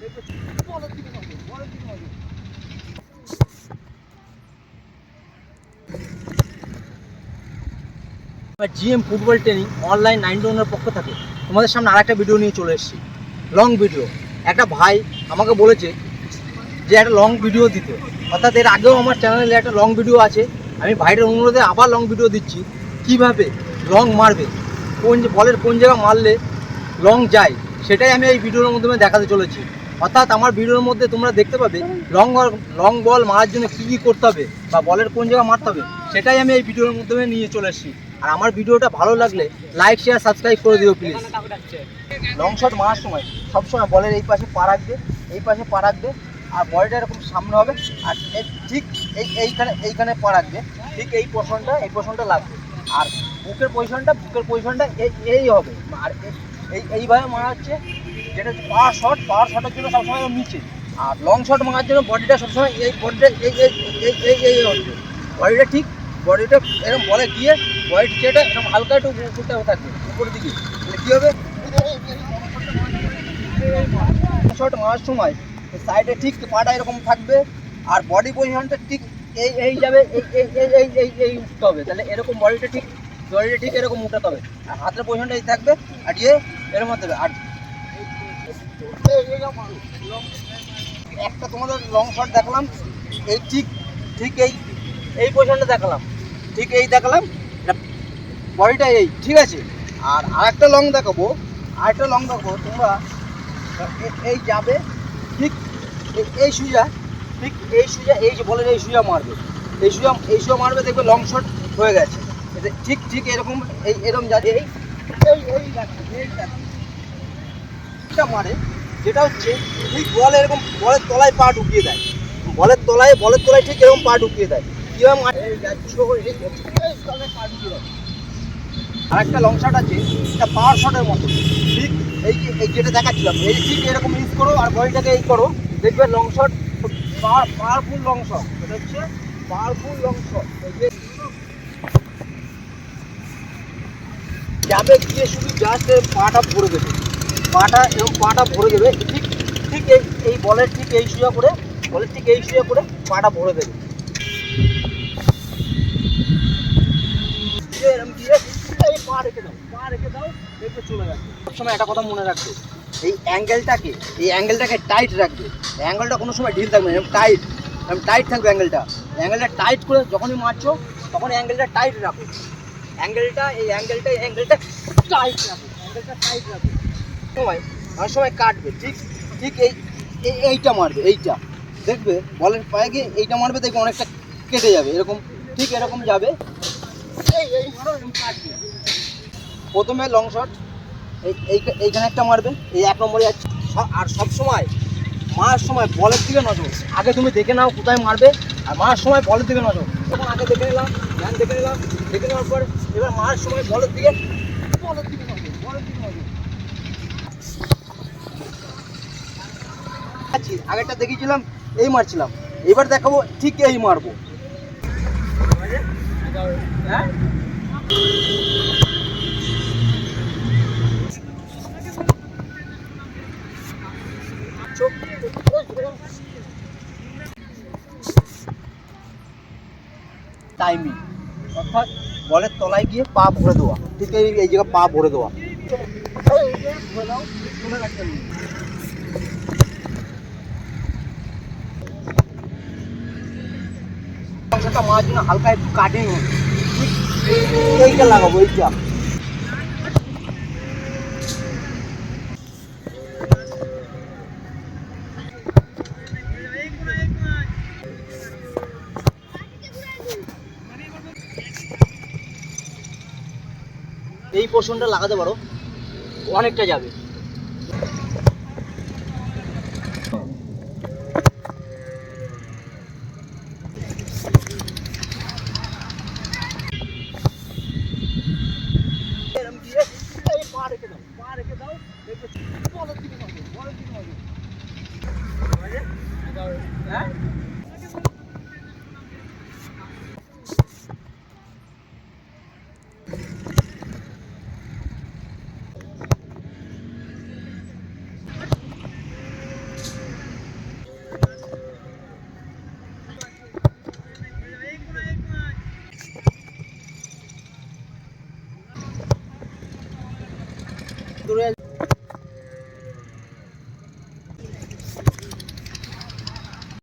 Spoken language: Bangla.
GM football training online nine ওয়ানের পক্ষ থেকে তোমাদের সামনে আরেকটা ভিডিও নিয়ে চলে এসেছি। লং ভিডিও একটা ভাই আমাকে বলেছে যে একটা লং ভিডিও দিতে। অর্থাৎ এর আগেও আমার চ্যানেলে একটা লং ভিডিও আছে। আমি ভাইটার অনুরোধে আবার লং ভিডিও দিচ্ছি। কীভাবে লং মারবে? কোন বলের কোন জায়গায় মারলে লং যায়? সেটাই আমি এই ভিডিওর মাধ্যমে দেখাতে চলেছি। অর্থাৎ আমার ভিডিওর মধ্যে তোমরা দেখতে পাবে লং লং বল মারার জন্য কী কী করতে হবে বা বলের কোন জায়গায় মারতে হবে সেটাই আমি এই ভিডিওর মাধ্যমে নিয়ে চলে এসেছি। আর আমার ভিডিওটা ভালো লাগলে লাইক শেয়ার সাবস্ক্রাইব করে দিও প্লিজ লং শট মারার সময় সবসময় বলের এই পাশে পা রাখবে, এই পাশে পা রাখবে, আর বলটা এরকম সামনে হবে, আর ঠিক এই এইখানে এইখানে পা রাখবে, ঠিক এই পোর্শনটা এই পোর্শনটা লাগবে। আর বুকের পজিশনটা বুকের পজিশনটা এই এই হবে। আর এই, এইভাবে মারা হচ্ছে, যেটা হচ্ছে পাওয়ার শট পাওয়ার শটের জন্য সবসময় নিচে। আর লং শট মারার জন্য বডিটা সবসময় এই বডিটা এই এই এই এই হচ্ছে বডিটা ঠিক বডিটা এরকম বলে গিয়ে বডিটা যেটা এরকম হালকা একটু উপরটা থাকবে উপরের দিকে। কী হবে? শট মারার সময় সাইডে ঠিক পাটা এরকম থাকবে, আর বডি পজিশনটা ঠিক এই এই যাবে, এই এই এই এই এই উঠতে হবে। তাহলে এরকম বডিটা ঠিক বডিটা ঠিক এরকম উঠাতে হবে। আর হাতের পজিশনটা এই থাকবে, আর ইয়ে হতে হবে আর একটা তোমাদের লং শট দেখালাম। এই ঠিক ঠিক এই এই পজিশনটা দেখালাম। ঠিক এই দেখালাম। বডিটা এই, ঠিক আছে? আর আরেকটা লং দেখাবো। আরেকটা লং দেখাবো। তোমরা এই যাবে, ঠিক এই সুজা ঠিক এই সুজা এই যে বলেন এই সুজা মারবে। এই সুজা এই সুজা মারবে, দেখবে লং শট হয়ে গেছে। ঠিক ঠিক এরকম, এই এরকম যাবে এই এই এই এই। মারে, যেটা হচ্ছে ঠিক বল এরকম বলের তলায় পা ঢুকিয়ে দেয়। বলের তলায় বলের তলায় ঠিক এরকম পা ঢুকিয়ে দেয়। মারে? এই এই এই পা ঢুকিয়ে দেয়। আরেকটা লং শট আছে, এটা পাওয়ার শটের মতো। ঠিক এই এই যেটা দেখাচ্ছিলাম, এই ঠিক এরকম ইউজ করো আর বডিটাকে এই করো। দেখবে long shot powerful long shot এটা হচ্ছে পাওয়ারফুল লং শট যাবে গিয়ে শুধু জাস্ট পাটা ভরে দেবে। পাটা এবং পাটা ভরে দেবে, ঠিক ঠিক এই এই বলের ঠিক এই শুয়া করে, বলের ঠিক এই শুয়া করে পাটা ভরে দেবে। এরম দিয়ে এই পা রেখে দাও, পা রেখে দাও দেখবে চলে যাবে। সবসময় একটা কথা মনে রাখবে, এই অ্যাঙ্গেলটাকে এই অ্যাঙ্গেলটাকে টাইট রাখবে। অ্যাঙ্গেলটা কোনো সময় ঢিল থাকবে না এরকম টাইট এরকম টাইট থাকবে অ্যাঙ্গেলটা অ্যাঙ্গেলটা টাইট করে যখনই মারছো তখন অ্যাঙ্গেলটা টাইট রাখো। অ্যাঙ্গেলটা, এই অ্যাঙ্গেলটা এই অ্যাঙ্গেলটা টাইট রাখো, অ্যাঙ্গেলটা টাইট রাখো। সময়, অনেক সময় কাটবে, ঠিক? ঠিক এই, এই- এইটা মারবে, এইটা। দেখবে, বলের পায়ে গিয়ে এইটা মারবে, দেখবে অনেকটা কেটে যাবে, এরকম, ঠিক এরকম যাবে। এই এই মারো এরকম কাটবে। প্রথমে লং শট এই- এইখানে একটা মারবে, এই এক নম্বরে যাচ্ছে। আর সব সময়, মারার সময় বলের দিকে নজর। আগে তুমি দেখে নাও কোথায় মারবে, আর মারার সময় বলের দিকে নজর। তখন আগে দেখে নিলাম ধ্যান দেখে নিলাম দেখে নেওয়ার পর এবার মারার সময় বলের দিকে বলের দিকে বলের দিকে আছি, আগেরটা দেখিয়েছিলাম, এই মারছিলাম। এবার দেখাবো ঠিক এই মারবো। হ্যাঁ? টাইমিং অর্থাৎ বলের তলায় গিয়ে পা ভরে দেওয়া। ঠিক এই এই জায়গায় পা ভরে দেওয়া। মাছ হালকা একটু কাটিং এইটা লাগাবো, এইটা। পোর্শনটা লাগাতে পারো অনেকটা যাবে। এরম দূরে